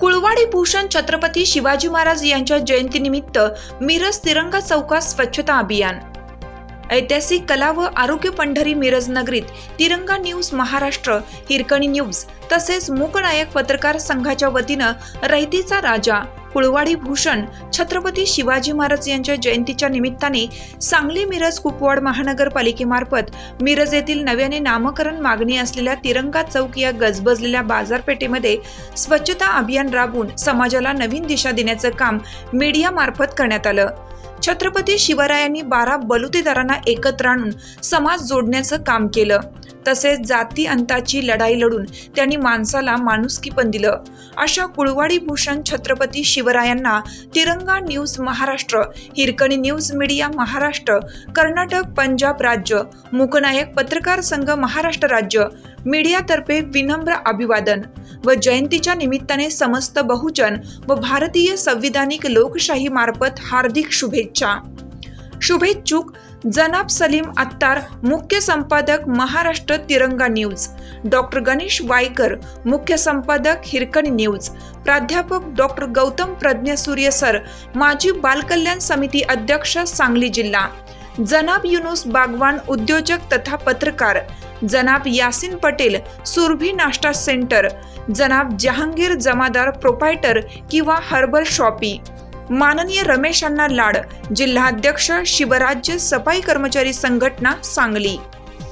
कुळवाडी भूषण छत्रपती शिवाजी महाराज यांच्या जयंतीनिमित्त मिरज तिरंगा चौकात स्वच्छता अभियान. ऐतिहासिक कला व आरोग्य पंढरी मिरज नगरीत तिरंगा न्यूज महाराष्ट्र हिरकणी न्यूज तसेच मूकनायक पत्रकार संघाच्या वतीनं रहितीचा राजा कुळवाडी भूषण छत्रपती शिवाजी महाराज यांच्या जयंतीच्या निमित्ताने सांगली मिरज कुपवाड महानगरपालिकेमार्फत मिरज येथील नव्याने नामकरण मागणी असलेल्या तिरंगा चौक या गजबजलेल्या बाजारपेठेमध्ये स्वच्छता अभियान राबवून समाजाला नवीन दिशा देण्याचं काम मीडियामार्फत करण्यात आलं. छत्रपती शिवरायांनी बारा बलुतेदारांना एकत्र आणून समाज जोडण्याचं काम केलं. तसेच जाती अंताची लढाई लढून त्यांनी माणसाला माणुसकी पण दिलं. अशा कुळवाडी Bhushan Chhatrapati शिवरायांना Tiranga news Maharashtra Hirkani news media Maharashtra Karnataka Punjab राज्य मुकनायक पत्रकार संघ महाराष्ट्र राज्य मीडियातर्फे विनम्र अभिवादन व जयंतीच्या निमित्ताने समस्त बहुजन व भारतीय संविधानिक लोकशाही मार्फत हार्दिक शुभेच्छा. शुभेच्छुक जनाब सलीम अत्तार मुख्य संपादक महाराष्ट्र तिरंगा न्यूज. डॉक्टर गणेश वायकर मुख्य संपादक हिरकणी न्यूज. प्राध्यापक डॉक्टर गौतम प्रज्ञा सूर्य सर माजी बालकल्याण समिती अध्यक्ष सांगली जिल्हा. जनाब युनुस बागवान उद्योजक तथा पत्रकार. जनाब यासिन पटेल सुरभी नाश्ता सेंटर जनाब जहांगीर जमादार प्रोपायटर किंवा हर्बल शॉपी माननीय रमेश लाड जिल्हाध्यक्ष शिवराज्य सफाई कर्मचारी संघटना सांगली.